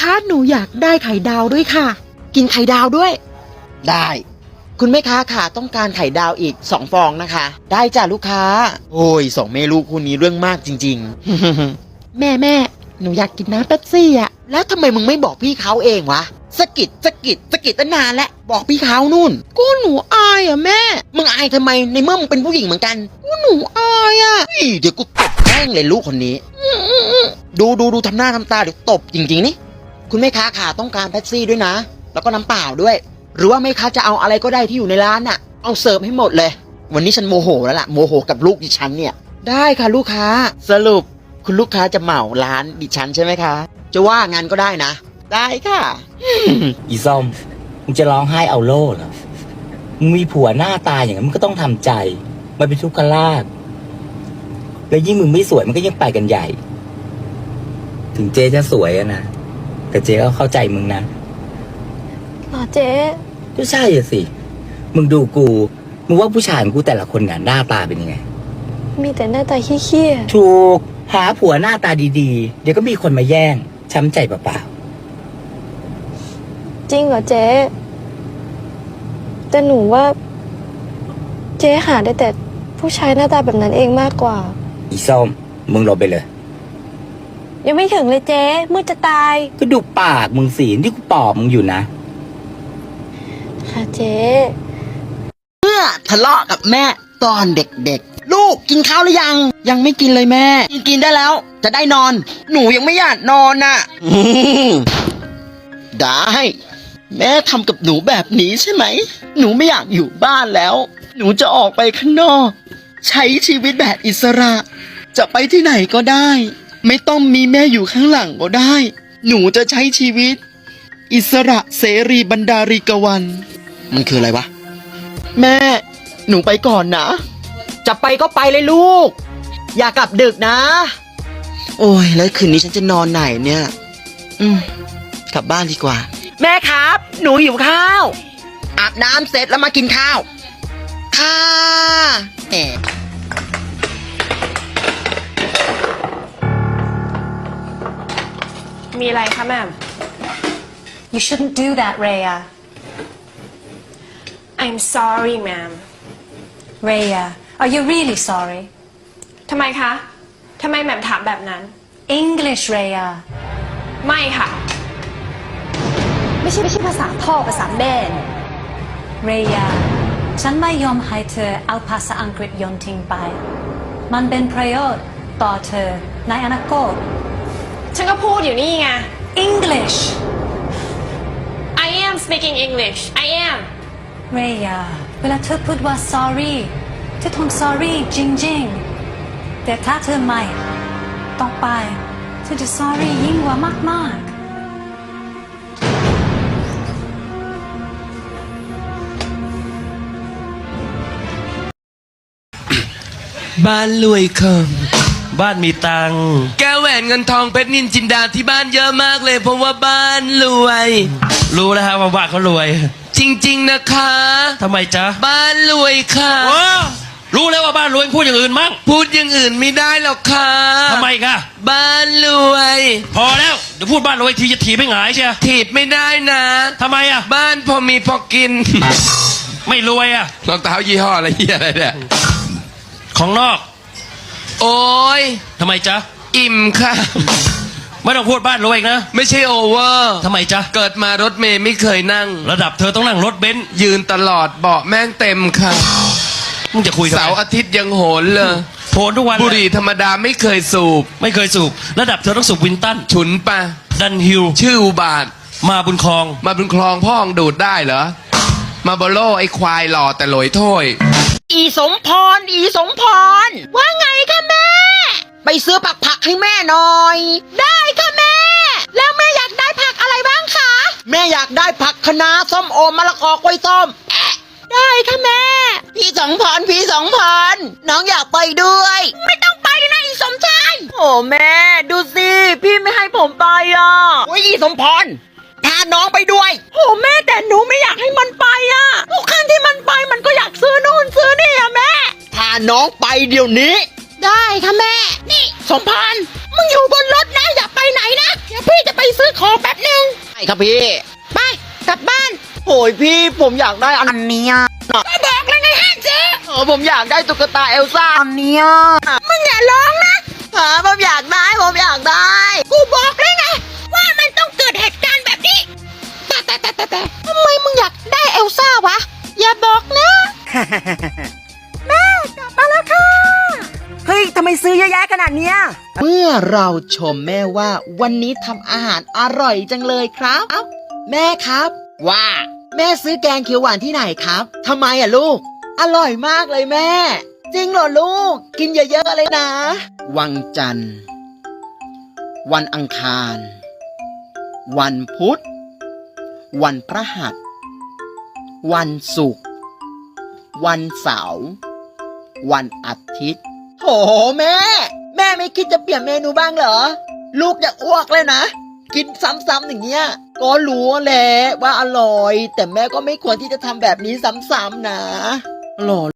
คะหนูอยากได้ไข่ดาวด้วยค่ะ กินไข่ดาวด้วย ได้ คุณแม่ค้าค่ะต้องการไข่ดาวอีกสองฟองนะคะ ได้จ้ะลูกค้า โอ้ยสองแม่ลูกคู่นี้เรื่องมากจริง ๆ แม่แม่หนูอยากกินน้ำเป๊ปซี่อะแล้วทำไมมึงไม่บอกพี่เขาเองวะสะกิดสะกิดสะกิดตั้งนานแล้วบอกพี่เขานู่น ก็หนูอายอะแม่ มึงอายทำไมในเมื่อมึงเป็นผู้หญิงเหมือนกันก็หนูอายอะเฮ้ยเดี๋ยวกูตบแม่งเลยลูกคนนี้ ดูดูดูทำหน้าทำตาเดี๋ยวตบจริงๆนี่ คุณแม่ค้าขาต้องการแป๊บซี่ด้วยนะ แล้วก็น้ำเปล่าด้วย หรือว่าแม่ค้าจะเอาอะไรก็ได้ที่อยู่ในร้านน่ะ เอาเสิร์ฟให้หมดเลย วันนี้ฉันโมโหแล้วล่ะโมโหกับลูกดิฉันเนี่ย ได้ค่ะลูกค้า สรุปคุณลูกค้าจะเหมาร้านดิฉันใช่ไหมคะ จะว่างานก็ได้นะ ได้ค่ะ อีส้มมึงจะร้องไห้เอาโล่เหรอ มึงมีผัวหน้าตาอย่างนั้นมึงก็ต้องทำใจ มันเป็นทุกขลาภแล้วยิ่งมึงไม่สวยมันก็ยิ่งไปกันใหญ่ ถึงเจ๊จะสวยอะนะ แต่เจ๊ก็เข้าใจมึงนะ หรอเจ๊ ก็ใช่อะสิ มึงดูกู มึงว่าผู้ชายของกูแต่ละคนเนี่ยหน้าตาเป็นยังไง มีแต่หน้าตาขี้ถูก หาผัวหน้าตาดีๆ เดี๋ยวก็มีคนมาแย่ง ช้ำใจเปล่าๆจริงเหรอเจ๊แต่หนูว่า เจ๊หาได้แต่ผู้ชายหน้าตาแบบนั้นเองมากกว่า ๆ อีส้ม มึงหลบไปเลย ยังไม่ถึงเลยเจ๊มืดจะตาย ก็ดูปากมึงสีที่กูปอบมึงอยู่นะ ค่ะเจ๊เมื่อทะเลาะกับแม่ตอนเด็กๆ ลูกกินข้าวหรือยัง ยังไม่กินเลยแม่ กินกินได้แล้ว จะได้นอน หนูยังไม่อยากนอนน่ะอืมได้ แม่ทำกับหนูแบบนี้ใช่ไหม หนูไม่อยากอยู่บ้านแล้ว หนูจะออกไปข้างนอก ใช้ชีวิตแบบอิสระ จะไปที่ไหนก็ได้ ไม่ต้องมีแม่อยู่ข้างหลังก็ได้ หนูจะใช้ชีวิต อิสระเสรีบรรดาริกวัน มันคืออะไรวะ แม่ หนูไปก่อนนะ จะไปก็ไปเลยลูก อย่ากลับดึกนะ โอ้ย แล้วคืนนี้ฉันจะนอนไหนเนี่ย อืม กลับบ้านดีกว่า แม่ครับ หนูหิวข้าว อาบน้ำเสร็จแล้วมากินข้าว ค่ะแหม มีอะไรคะแม่ม You shouldn't do that, Rhea. I'm sorry ma'am Rhea, are you really sorry? ทำไมคะ ทำไมแหม่มถามแบบนั้น English, Rhea. ไม่ค่ะ ไม่ใช่ไม่ใช่ภาษาพ่อภาษาแม่เนี่ย Rhea ฉันไม่ยอมให้เธอเอาภาษาอังกฤษโยนทิ้งไป มันเป็นประโยชน์ต่อเธอในอนาคต ฉันก็พูดอยู่นี่ไง English I am speaking English I am Rhea เวลาเธอพูดว่า sorry เธอทน sorry จริงๆ แต่ถ้าเธอไม่ต้องไป เธอจะ sorry ยิ่งกว่ามากๆบ้านรวยค่ะ บ้านมีตังค์แก้วแหวนเงินทองเพชรนินจินดาที่บ้านเยอะมากเลย เพราะว่าบ้านรวย รู้แล้วฮะว่าบ้านเขารวยจริง ๆนะคะ ทำไมจ๊ะบ้านรวยค่ะรู้แล้วว่าบ้านรวยพูดอย่างอื่นมั้งพูดอย่างอื่นไม่ได้หรอกค่ะทำไมคะบ้านรวย พอแล้วเดี๋ยวพูดบ้านรวยทีจะถีบไม่หงายเชียถีบไม่ได้นะ ทำไมอะ บ้านพอมีพอกินไม่รวยอะรองเท้ายี่ห้ออะไรเฮียอะไรเนี่ยของนอก โอ้ยทำไมจ๊ะ อิ่มค่ะ ไม่ต้องพูดบ้านรวยอีกนะ ไม่ใช่โอเวอร์ทำไมจ๊ะ เกิดมารถเมย์ไม่เคยนั่ง ระดับเธอต้องนั่งรถเบนซ์ยืนตลอดเบาะแม่งเต็มค่ะมึงจะคุยทำไมเสาร์อาทิตย์ยังโหนเลยโผล่ทุกวันบุหรี่ธรรมดาไม่เคยสูบ ไม่เคยสูบ ระดับเธอต้องสูบวินตัน ฉุนปะดันฮิล ชื่ออุบาท มาบุญคลอง มาเป็นคลองพ่องดูดได้เหรอ มาโบโลไอ้ควายหล่อแต่หลอยถ้วย อีสมพร อีสมพร ว่าไงคะแม่ ไปซื้อผักผักให้แม่หน่อย ได้ค่ะแม่ แล้วแม่อยากได้ผักอะไรบ้างคะ แม่อยากได้ผักคะน้าส้มโอมมะละกอกล้วยต้มแอะได้ค่ะแม่ พี่สองพรพี่สองพรน้องอยากไปด้วย ไม่ต้องไปเลยนะอีสมชาย โอ้แม่ ดูสิ พี่ไม่ให้ผมไปอะ โอ้ยอีสมพรพาน้องไปด้วย โอ้แม่แต่หนูไม่ น้องไปเดี๋ยวนี้ ได้ค่ะแม่ นี่สมพานมึงอยู่บนรถนะ อย่าไปไหนนะ เดี๋ยวพี่จะไปซื้อของแป๊บนึครับพี่ไป กลับบ้านโอ้ยพี่ผมอยากได้อันเนี้ยก็บอกเลยไงฮะเจ๊เออผมอยากได้ตุ๊กตาเอลซ่าอันเนี้ยมึงอย่าร้องนะหาผมอยากได้ผมอยากได้กูบอกเลยไงว่ามันต้องเกิดเหตุการณ์แบบนี้แต่แต่แต่แต่แต่ทำไมมึงอยากได้เอลซ่าวะ อย่าบอกนะ ยทำไมซื้อเยอะแยะขนาดเนี้ยเมื่อเราชมแม่ว่าวันนี้ทำอาหารอร่อยจังเลยครับ แม่ครับ ว่า แม่ซื้อแกงเขียวหวานที่ไหนครับทำไมอะลูก อร่อยมากเลยแม่ จริงเหรอลูก กินเยอะๆเลยนะ วังจันทร์ วันอังคาร วันพุธ วันพระหัส วันศุกร์วันเสาร์วันอาทิตย์ โหแม่ แม่ไม่คิดจะเปลี่ยนเมนูบ้างเหรอ ลูกจะอ้วกเลยนะ กินซ้ำๆอย่างเงี้ย ก็รู้แหละว่าอร่อย แต่แม่ก็ไม่ควรที่จะทำแบบนี้ซ้ำๆนะหร่อ